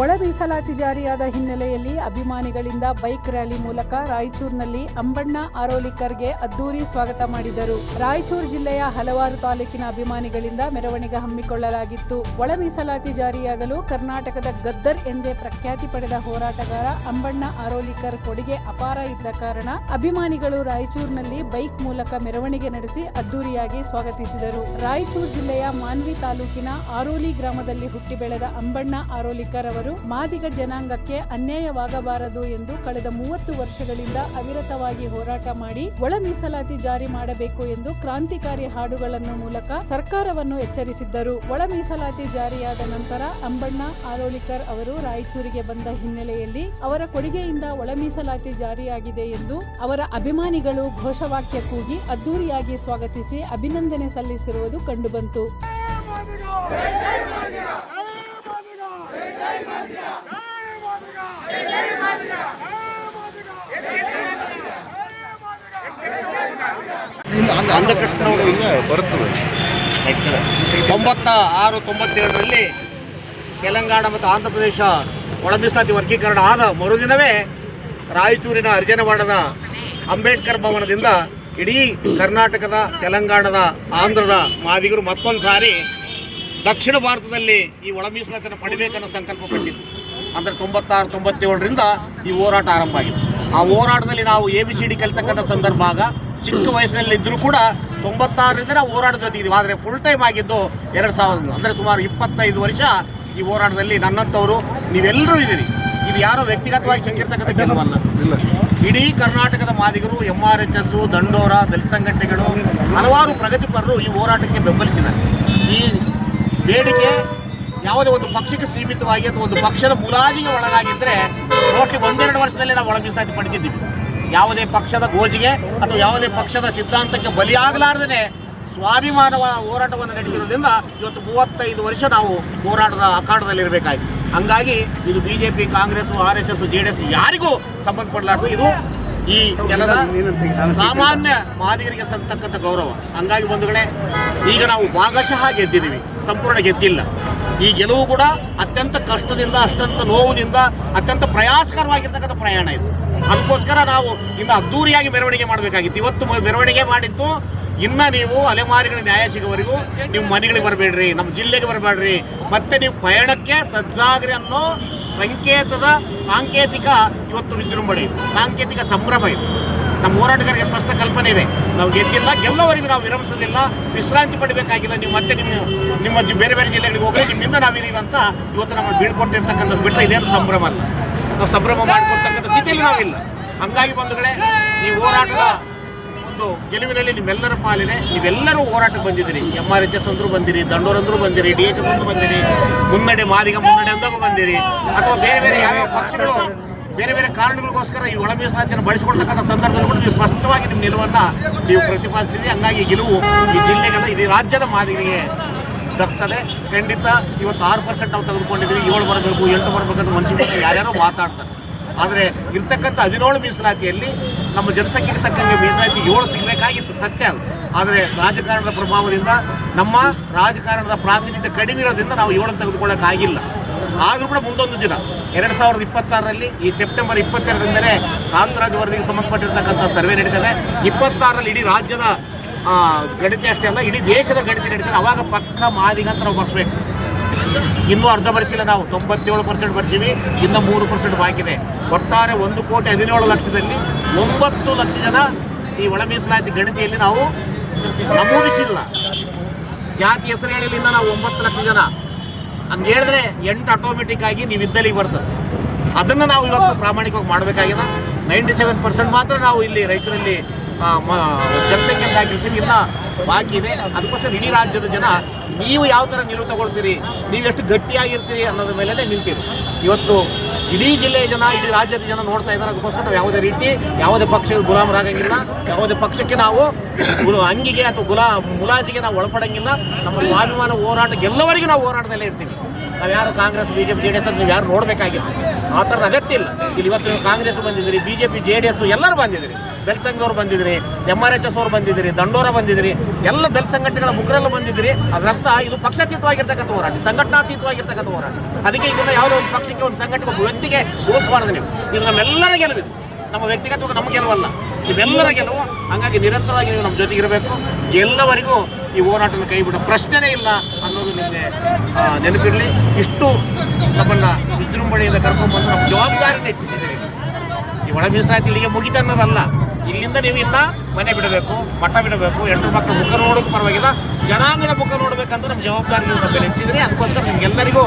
ಒಳ ಮೀಸಲಾತಿ ಜಾರಿಯಾದ ಹಿನ್ನೆಲೆಯಲ್ಲಿ ಅಭಿಮಾನಿಗಳಿಂದ ಬೈಕ್ ರ್ಯಾಲಿ ಮೂಲಕ ರಾಯಚೂರಿನಲ್ಲಿ ಅಂಬಣ್ಣ ಆರೋಲಿಕರ್ಗೆ ಅದ್ದೂರಿ ಸ್ವಾಗತ ಮಾಡಿದರು. ರಾಯಚೂರು ಜಿಲ್ಲೆಯ ಹಲವಾರು ತಾಲೂಕಿನ ಅಭಿಮಾನಿಗಳಿಂದ ಮೆರವಣಿಗೆ ಹಮ್ಮಿಕೊಳ್ಳಲಾಗಿತ್ತು. ಒಳ ಮೀಸಲಾತಿ ಜಾರಿಯಾಗಲು ಕರ್ನಾಟಕದ ಗದ್ದರ್ ಎಂದೇ ಪ್ರಖ್ಯಾತಿ ಪಡೆದ ಹೋರಾಟಗಾರ ಅಂಬಣ್ಣ ಆರೋಲಿಕರ್ ಕೊಡುಗೆ ಅಪಾರ ಇದ್ದ ಕಾರಣ ಅಭಿಮಾನಿಗಳು ರಾಯಚೂರಿನಲ್ಲಿ ಬೈಕ್ ಮೂಲಕ ಮೆರವಣಿಗೆ ನಡೆಸಿ ಅದ್ದೂರಿಯಾಗಿ ಸ್ವಾಗತಿಸಿದರು. ರಾಯಚೂರು ಜಿಲ್ಲೆಯ ಮಾನ್ವಿ ತಾಲೂಕಿನ ಆರೋಲಿ ಗ್ರಾಮದಲ್ಲಿ ಹುಟ್ಟಿ ಬೆಳೆದ ಅಂಬಣ್ಣ ಆರೋಲಿಕರ್ ಅವರು ಮಾದಿಗ ಜನಾಂಗಕ್ಕೆ ಅನ್ಯಾಯವಾಗಬಾರದು ಎಂದು ಕಳೆದ ಮೂವತ್ತು ವರ್ಷಗಳಿಂದ ಅವಿರತವಾಗಿ ಹೋರಾಟ ಮಾಡಿ ಒಳ ಮೀಸಲಾತಿ ಜಾರಿ ಮಾಡಬೇಕು ಎಂದು ಕ್ರಾಂತಿಕಾರಿ ಹಾಡುಗಳನ್ನು ಮೂಲಕ ಸರ್ಕಾರವನ್ನು ಎಚ್ಚರಿಸಿದ್ದರು. ಒಳ ಮೀಸಲಾತಿ ಜಾರಿಯಾದ ನಂತರ ಅಂಬಣ್ಣ, ಆರೋಳಿಕರ್ ಅವರು ರಾಯಚೂರಿಗೆ ಬಂದ ಹಿನ್ನೆಲೆಯಲ್ಲಿ ಅವರ ಕೊಡುಗೆಯಿಂದ ಒಳ ಮೀಸಲಾತಿ ಜಾರಿಯಾಗಿದೆ ಎಂದು ಅವರ ಅಭಿಮಾನಿಗಳು ಘೋಷವಾಕ್ಯ ಕೂಗಿ ಅದ್ದೂರಿಯಾಗಿ ಸ್ವಾಗತಿಸಿ ಅಭಿನಂದನೆ ಸಲ್ಲಿಸಿರುವುದು ಕಂಡುಬಂತು. ಅಂಧಕೃಷ್ಣವರು ಬರುತ್ತದೆ ತೊಂಬತ್ತ ಆರು ತೊಂಬತ್ತೇಳರಲ್ಲಿ ತೆಲಂಗಾಣ ಮತ್ತು ಆಂಧ್ರ ಪ್ರದೇಶ ಒಳ ಮೀಸಲಾತಿ ವರ್ಗೀಕರಣ ಆದ ಮರುದಿನವೇ ರಾಯಚೂರಿನ ಅರ್ಜನವಾಡದ ಅಂಬೇಡ್ಕರ್ ಭವನದಿಂದ ಇಡೀ ಕರ್ನಾಟಕದ, ತೆಲಂಗಾಣದ, ಆಂಧ್ರದ ಮಾದಿಗರು ಮತ್ತೊಂದು ಸಾರಿ ದಕ್ಷಿಣ ಭಾರತದಲ್ಲಿ ಈ ಒಳ ಪಡಿಬೇಕನ್ನೋ ಸಂಕಲ್ಪ ಪಟ್ಟಿದ್ದು. ಅಂದರೆ ತೊಂಬತ್ತಾರು, ತೊಂಬತ್ತೇಳರಿಂದ ಈ ಹೋರಾಟ ಆರಂಭ ಆಗಿದೆ ಆ ಹೋರಾಟದಲ್ಲಿ ನಾವು ಎ ಬಿ ಸಿ ಡಿ ಕಲಿತಕ್ಕಂಥ ಸಂದರ್ಭ ಆಗ ಚಿಕ್ಕ ವಯಸ್ಸಿನಲ್ಲಿ ಇದ್ದರೂ ಕೂಡ ತೊಂಬತ್ತಾರರಿಂದ ನಾವು ಹೋರಾಟದ ಜೊತೆಗಿದ್ದೀವಿ ಆದರೆ ಫುಲ್ ಟೈಮ್ ಆಗಿದ್ದು ಎರಡು ಸಾವಿರದ ಅಂದರೆ ಸುಮಾರು ಇಪ್ಪತ್ತೈದು ವರ್ಷ ಈ ಹೋರಾಟದಲ್ಲಿ ನನ್ನಂಥವರು ನೀವೆಲ್ಲರೂ ಇದ್ದೀರಿ. ಇದು ಯಾರೋ ವ್ಯಕ್ತಿಗತವಾಗಿ ಸಿಕ್ಕಿರ್ತಕ್ಕಂಥ ಕೆಲವಲ್ಲ ಇಡೀ ಕರ್ನಾಟಕದ ಮಾದಿಗರು M R H S Dandora ದಲಿತ ಸಂಘಟನೆಗಳು ಹಲವಾರು ಪ್ರಗತಿಪರರು ಈ ಹೋರಾಟಕ್ಕೆ ಬೆಂಬಲಿಸಿದ್ದಾರೆ. ಈ ಬೇಡಿಕೆ ಯಾವುದೇ ಒಂದು ಪಕ್ಷಕ್ಕೆ ಸೀಮಿತವಾಗಿ ಅಥವಾ ಒಂದು ಪಕ್ಷದ ಮುಲಾಜಿಗೆ ಒಳಗಾಗಿದ್ದರೆ ಟೋಟ್ಲಿ ಒಂದೆರಡು ವರ್ಷದಲ್ಲಿ ನಾವು ಒಳಗಿಸ್ತಾ ಪಡಿತಿದ್ದೀವಿ. ಯಾವುದೇ ಪಕ್ಷದ ಗೋಜಿಗೆ ಅಥವಾ ಯಾವುದೇ ಪಕ್ಷದ ಸಿದ್ಧಾಂತಕ್ಕೆ ಬಲಿಯಾಗಲಾರ್ದೇ ಸ್ವಾಭಿಮಾನವ ಹೋರಾಟವನ್ನು ನಡೆಸಿರೋದ್ರಿಂದ ಇವತ್ತು ಮೂವತ್ತೈದು ವರ್ಷ ನಾವು ಹೋರಾಟದ ಅಖಾಡದಲ್ಲಿರಬೇಕಾಯ್ತು. ಹಂಗಾಗಿ ಇದು B J P Congress R S S J D S ಯಾರಿಗೂ ಸಂಬಂಧಪಡಲಾರದು. ಇದು ಈ ಜನದ ಸಾಮಾನ್ಯ ಮಾದಿಗರಿಗೆ ಸಂತಕ್ಕಂಥ ಗೌರವ. ಹಂಗಾಗಿ ಬಂಧುಗಳೇ ಈಗ ನಾವು ಭಾಗಶಃ ಗೆದ್ದಿದ್ದೀವಿ. ಸಂಪೂರ್ಣ ಗೆದ್ದಿಲ್ಲ. ಈ ಗೆಲುವು ಕೂಡ ಅತ್ಯಂತ ಕಷ್ಟದಿಂದ ಅಷ್ಟಂತ ನೋವಿನಿಂದ ಅತ್ಯಂತ ಪ್ರಯಾಸಕರವಾಗಿರ್ತಕ್ಕಂಥ ಪ್ರಯಾಣ ಇದು. ಅದಕ್ಕೋಸ್ಕರ ನಾವು ಇನ್ನು ಅದ್ದೂರಿಯಾಗಿ ಮೆರವಣಿಗೆ ಮಾಡಬೇಕಾಗಿತ್ತು. ಇವತ್ತು ಮೆರವಣಿಗೆ ಮಾಡಿದ್ದು ಇನ್ನ ನೀವು ಅಲೆಮಾರಿಗಳ ನ್ಯಾಯ ಸಿಗೋವರೆಗೂ ನೀವು ಮನೆಗಳಿಗೆ ಬರಬೇಡ್ರಿ ನಮ್ಮ ಜಿಲ್ಲೆಗೆ ಬರಬೇಡ್ರಿ. ಮತ್ತೆ ನೀವು ಪಯಣಕ್ಕೆ ಸಜ್ಜಾಗ್ರಿ ಅನ್ನೋ ಸಂಕೇತದ ಸಾಂಕೇತಿಕ ಇವತ್ತು ವಿಜೃಂಭಣೆ. ಸಾಂಕೇತಿಕ ಸಂಭ್ರಮ ಇದು. ನಮ್ಮ ಹೋರಾಟಗಾರರಿಗೆ ಸ್ಪಷ್ಟ ಕಲ್ಪನೆ ಇದೆ. ನಾವು ಗೆದ್ದಿಲ್ಲ ಗೆಲ್ಲೋವರೆಗೂ ನಾವು ವಿರಮಿಸೋದಿಲ್ಲ ವಿಶ್ರಾಂತಿ ಪಡಿಬೇಕಾಗಿಲ್ಲ. ನೀವು ಮತ್ತೆ ನಿಮ್ಮ ನಿಮ್ಮ ಬೇರೆ ಬೇರೆ ಜಿಲ್ಲೆಗಳಿಗೆ ಹೋಗಲಿ ನಿಮ್ಮಿಂದ ನಾವಿದ್ದೀವಿ ಅಂತ ಇವತ್ತು ನಮ್ಮ ಬೀಳ್ಕೊಟ್ಟಿರ್ತಕ್ಕಂಥದ್ದು ಬಿಟ್ಟರೆ ಇದೇನು ಸಂಭ್ರಮ ಅಲ್ಲ. ನಾವು ಸಂಭ್ರಮ ಮಾಡಿಕೊಡ್ತಕ್ಕಂಥ ಸ್ಥಿತಿಯಲ್ಲಿ ನಾವಿಲ್ಲ. ಹಂಗಾಗಿ ಬಂಧುಗಳೇ, ಈ ಹೋರಾಟದ ಒಂದು ಗೆಲುವಿನಲ್ಲಿ ನಿಮ್ಮೆಲ್ಲರ ಪಾಲಿದೆ ನೀವೆಲ್ಲರೂ ಹೋರಾಟಕ್ಕೆ ಬಂದಿದ್ದೀರಿ. ಎಂ ಆರ್ ಎಚ್ ಎಸ್ ಅಂದ್ರೂ ಬಂದಿರಿ ದಂಡೋರಂದ್ರೂ ಬಂದಿರಿ ಡಿ ಎಚ್ ಅಂದ್ರೂ ಬಂದಿರಿ, ಮುನ್ನಡೆ, ಮಾದಿಗ ಮುನ್ನಡೆ ಅಂದಾಗೂ ಬಂದಿರಿ. ಅಥವಾ ಬೇರೆ ಬೇರೆ ಯಾವ್ಯಾವ ಪಕ್ಷಗಳು, ಬೇರೆ ಬೇರೆ ಕಾರಣಗಳಿಗೋಸ್ಕರ ಈ ಒಳ ಮೀಸಲಾತಿಯನ್ನು ಬಳಸಿಕೊಳ್ತಕ್ಕಂಥ ಸಂದರ್ಭದಲ್ಲಿ ಕೂಡ ನೀವು ಸ್ಪಷ್ಟವಾಗಿ ನಿಮ್ಮ ನಿಲುವನ್ನು ನೀವು ಪ್ರತಿಪಾದಿಸಿದ್ರಿ. ಹಂಗಾಗಿ ಗೆಲುವು ಈ ಜಿಲ್ಲೆಗೆಲ್ಲ ಇಡೀ ರಾಜ್ಯದ ಮಾದಿಗರಿಗೆ ದಕ್ತದೆ. ಖಂಡಿತ ಇವತ್ತು ಆರು ಪರ್ಸೆಂಟ್ ನಾವು ತೆಗೆದುಕೊಂಡಿದ್ದೀವಿ. ಏಳು ಬರಬೇಕು, ಎಂಟು ಅಂತ ಮನಸ್ಸಿಗೆ ಯಾರ್ಯಾರೋ ಮಾತಾಡ್ತಾರೆ. ಆದರೆ ಇರ್ತಕ್ಕಂಥ ಹದಿನೇಳು ಮೀಸಲಾತಿಯಲ್ಲಿ ನಮ್ಮ ಜನಸಂಖ್ಯೆಗೆ ತಕ್ಕಂಗೆ ಮೀಸಲಾತಿ ಏಳು ಸಿಗಬೇಕಾಗಿತ್ತು, ಸತ್ಯ ಅದು. ಆದರೆ ರಾಜಕಾರಣದ ಪ್ರಭಾವದಿಂದ, ನಮ್ಮ ರಾಜಕಾರಣದ ಪ್ರಾತಿನಿಧ್ಯ ಕಡಿಮೆ ಇರೋದ್ರಿಂದ ನಾವು ಏಳನ್ನು ತೆಗೆದುಕೊಳ್ಳೋಕ್ಕಾಗಿಲ್ಲ. ಆದರೂ ಕೂಡ ಮುಂದೊಂದು ದಿನ, ಎರಡು ಸಾವಿರದ ಇಪ್ಪತ್ತಾರರಲ್ಲಿ, ಈ ಸೆಪ್ಟೆಂಬರ್ ಇಪ್ಪತ್ತೆರಡರಿಂದಲೇ ಕಾಂತರಾಜ್ ವರದಿಗೆ ಸಂಬಂಧಪಟ್ಟಿರ್ತಕ್ಕಂಥ ಸರ್ವೆ ನಡೀತದೆ. ಇಪ್ಪತ್ತಾರರಲ್ಲಿ ಇಡೀ ರಾಜ್ಯದ ಗಣಿತ ಅಷ್ಟೇ ಅಲ್ಲ, ಇಡೀ ದೇಶದ ಗಣಿತ ನಡೀತದೆ. ಅವಾಗ ಪಕ್ಕ ಮಾದಿಗ ಅಂತ ನಾವು ಬರ್ಸ್ಬೇಕು. ಇನ್ನೂ ಅರ್ಧ ಬರ್ಸಿಲ್ಲ ನಾವು, ತೊಂಬತ್ತೇಳು ಪರ್ಸೆಂಟ್ ಬರ್ಸೀವಿ, ಇನ್ನೂ ಮೂರು ಪರ್ಸೆಂಟ್ ಬಾಕಿ ಇದೆ ಒಟ್ಟಾರೆ ಒಂದು ಕೋಟಿ ಹದಿನೇಳು ಲಕ್ಷದಲ್ಲಿ ಒಂಬತ್ತು ಲಕ್ಷ ಜನ ಈ ಒಳ ಮೀಸಲಾತಿ ಗಣತಿಯಲ್ಲಿ ನಾವು ನಮೂದಿಸಿಲ್ಲ. ಜಾತಿ ಹೆಸರು ಹೇಳಿಲಿಂದ ನಾವು ಒಂಬತ್ತು ಲಕ್ಷ ಜನ. ಹಂಗೆ ಹೇಳಿದ್ರೆ ಎಂಟು ಆಟೋಮೆಟಿಕ್ ಆಗಿ ನೀವು ಇದ್ದಲ್ಲಿಗೆ ಬರ್ತದೆ. ಅದನ್ನು ನಾವು ಇವತ್ತು ಪ್ರಾಮಾಣಿಕವಾಗಿ ಮಾಡಬೇಕಾಗಿದೆ. ನೈಂಟಿ ಸೆವೆನ್ ಪರ್ಸೆಂಟ್ ಮಾತ್ರ ನಾವು ಇಲ್ಲಿ ರೈತರಲ್ಲಿ ಜನಸಂಖ್ಯೆ ದಾಖಲಿಸಿ ಇಲ್ಲ ಬಾಕಿ ಇದೆ. ಅದಕ್ಕೋಸ್ಕರ ಇಡೀ ರಾಜ್ಯದ ಜನ, ನೀವು ಯಾವ ಥರ ನಿಲುವು ತಗೊಳ್ತೀರಿ? ನೀವು ಎಷ್ಟು ಗಟ್ಟಿಯಾಗಿರ್ತೀರಿ ಅನ್ನೋದ್ರ ಮೇಲೆ ನಿಲ್ತೀವಿ ಇವತ್ತು ಇಡೀ ಜಿಲ್ಲೆಯ ಜನ, ಇಡೀ ರಾಜ್ಯದ ಜನ ನೋಡ್ತಾ ಇದ್ದಾರೆ. ಅದಕ್ಕೋಸ್ಕರ ನಾವು ಯಾವುದೇ ರೀತಿ, ಯಾವುದೇ ಪಕ್ಷದ ಗುಲಾಮರಾಗಂಗಿಲ್ಲ ಯಾವುದೇ ಪಕ್ಷಕ್ಕೆ ನಾವು ಅಂಗಿಗೆ ಅಥವಾ ಗುಲಾ, ಮುಲಾಜಿಗೆ ನಾವು ಒಳಪಡಂಗಿಲ್ಲ. ನಮ್ಮ ಸ್ವಾಭಿಮಾನ ಹೋರಾಟ ಎಲ್ಲವರಿಗೂ ನಾವು ಹೋರಾಟದಲ್ಲೇ ಇರ್ತೀವಿ. ನಾವು ಯಾರು Congress B J D S ಅಂತ ನೀವು ಯಾರು ನೋಡಬೇಕಾಗಿಲ್ಲ. ಆ ಥರದ ಅಗತ್ಯ ಇಲ್ಲ. ಇಲ್ಲಿ ಇವತ್ತು ನೀವು ಕಾಂಗ್ರೆಸ್ ಬಂದಿದ್ದೀರಿ B J P J D S ಎಲ್ಲರೂ ಬಂದಿದ್ದೀರಿ. ದಲಿತ ಸಂಘದವ್ರು ಬಂದಿದ್ದೀರಿ ಎಂ ಆರ್ ಎಚ್ ಎಸ್ ಅವ್ರು ಬಂದಿದ್ದೀರಿ, ದಂಡೋರ ಬಂದಿದ್ದೀರಿ, ಎಲ್ಲ ದಲ್ ಸಂಘಟನೆಗಳ ಮುಖರಲ್ಲೂ ಬಂದಿದ್ದೀರಿ. ಅದರರ್ಥ ಇದು ಪಕ್ಷಾತೀತವಾಗಿರ್ತಕ್ಕಂಥ ಹೋರಾಟ, ಸಂಘಟನಾತೀತವಾಗಿರ್ತಕ್ಕಂಥ ಹೋರಾಟ. ಅದಕ್ಕೆ ಇದನ್ನು ಯಾವುದೋ ಒಂದು ಪಕ್ಷಕ್ಕೆ ಒಂದು ಸಂಘಟನೆ ಒಬ್ಬ ವ್ಯಕ್ತಿಗೆ ಹೋಲಿಸಬಾರ್ದು ನೀವು. ಇದು ನಮ್ಮೆಲ್ಲರ ಗೆಲುವಿದೆ. ನಮ್ಮ ವ್ಯಕ್ತಿಗತ ನಮ್ಮ ಗೆಲುವಲ್ಲ. ನಿಮ್ಮೆಲ್ಲರ ಗೆಲುವು. ಹಾಗಾಗಿ ನಿರಂತರವಾಗಿ ನೀವು ನಮ್ಮ ಜೊತೆಗಿರಬೇಕು. ಎಲ್ಲವರಿಗೂ ಈ ಹೋರಾಟನ ಕೈ ಬಿಡೋ ಪ್ರಶ್ನೆನೇ ಇಲ್ಲ. ಅನ್ನೋದು ನಿಮಗೆ ನೆನಪಿರಲಿ. ಇಷ್ಟು ನಮ್ಮನ್ನು ವಿಜೃಂಭಣೆಯಿಂದ ಕರ್ಕೊಂಡ್ಬಂದು ನಮ್ಮ ಜವಾಬ್ದಾರಿನ ಹೆಚ್ಚಿಸಿದ್ದೀರಿ ಈ ಒಳ ಮೀಸಲಾತಿ ಇಲ್ಲಿಗೆ ಮುಗಿತ ಅನ್ನೋದಲ್ಲ. ಇಲ್ಲಿಂದ ನೀವು ಇನ್ನ ಮನೆ ಬಿಡಬೇಕು, ಮಠ ಬಿಡಬೇಕು, ಹೆಣ್ಣು ಮಕ್ಕಳ ಮುಖ ನೋಡೋಕೆ ಪರವಾಗಿಲ್ಲ. ಜನಾಂಗದ ಮುಖ ನೋಡಬೇಕಂತ ನಮ್ಮ ಜವಾಬ್ದಾರಿ ನೀವು ನಮ್ಮ ಹೆಚ್ಚಿದ್ರಿ ಅದಕ್ಕೋಸ್ಕರ ನಿಮ್ಗೆಲ್ಲರಿಗೂ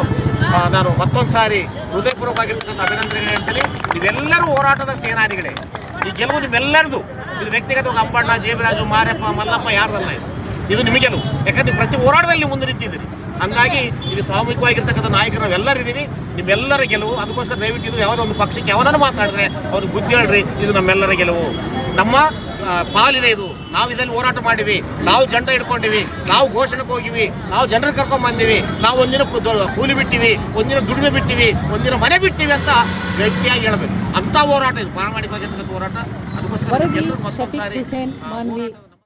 ನಾನು ಮತ್ತೊಂದು ಸಾರಿ ಹೃದಯಪೂರ್ವಕವಾಗಿರ್ತಕ್ಕಂಥ ಅಭಿನಂದನೆ ಹೇಳ್ತೀನಿ. ನೀವೆಲ್ಲರೂ ಹೋರಾಟದ ಸೇನಾನಿಗಳೇ. ಈ ಗೆಲುವು ನಿಮ್ಮೆಲ್ಲರದು. ಇದು ವ್ಯಕ್ತಿಗತವಾಗಿ ಅಂಬಣ್ಣ ಜೇಬರಾಜು, ಮಾರಪ್ಪ, ಮಲ್ಲಪ್ಪ, ಯಾರ್ದಲ್ಲ ಇದು. ಇದು ನಿಮಗೆಲ್ಲೂ ಯಾಕಂದ್ರೆ ಪ್ರತಿ ಹೋರಾಟದಲ್ಲಿ ಮುಂದೆ ನಿಂತಿದ್ದೀರಿ ಹಂಗಾಗಿ ಇದು ಸಾಮೂಹಿಕವಾಗಿರ್ತಕ್ಕಂಥ ನಾಯಕರು ನಾವೆಲ್ಲರಿದ್ದೀವಿ ನಿಮ್ಮೆಲ್ಲರ ಗೆಲುವು ಅದಕ್ಕೋಸ್ಕರ ದಯವಿಟ್ಟು ಇದು ಯಾವುದೋ ಒಂದು ಪಕ್ಷಕ್ಕೆ ಯಾವನನ್ನು ಮಾತಾಡಿದ್ರೆ ಅವ್ರಿಗೆ ಬುದ್ಧಿ ಹೇಳ್ರಿ ಇದು ನಮ್ಮೆಲ್ಲರ ಗೆಲುವು. ನಮ್ಮ ಪಾಲಿದೆ ಇದು. ನಾವು ಇದರಲ್ಲಿ ಹೋರಾಟ ಮಾಡಿವಿ. ನಾವು ಜಂಡ ಹಿಡ್ಕೊಂಡಿವಿ. ನಾವು ಘೋಷಣೆಗೆ ಹೋಗಿವಿ. ನಾವು ಜನರು ಕರ್ಕೊಂಡ್ ಬಂದಿವಿ. ನಾವು ಒಂದಿನ ಕೂಲಿ ಬಿಟ್ಟಿವಿ. ಒಂದಿನ ದುಡಿಮೆ ಬಿಟ್ಟಿವಿ. ಒಂದಿನ ಮನೆ ಬಿಟ್ಟಿವಿ ಅಂತ ಗಟ್ಟಿಯಾಗಿ ಹೇಳಬೇಕು. ಅಂತ ಹೋರಾಟ ಇದು. ಪ್ರಾಮಾಣಿಕವಾಗಿರ್ತಕ್ಕಂಥ ಹೋರಾಟ. ಅದಕ್ಕೋಸ್ಕರ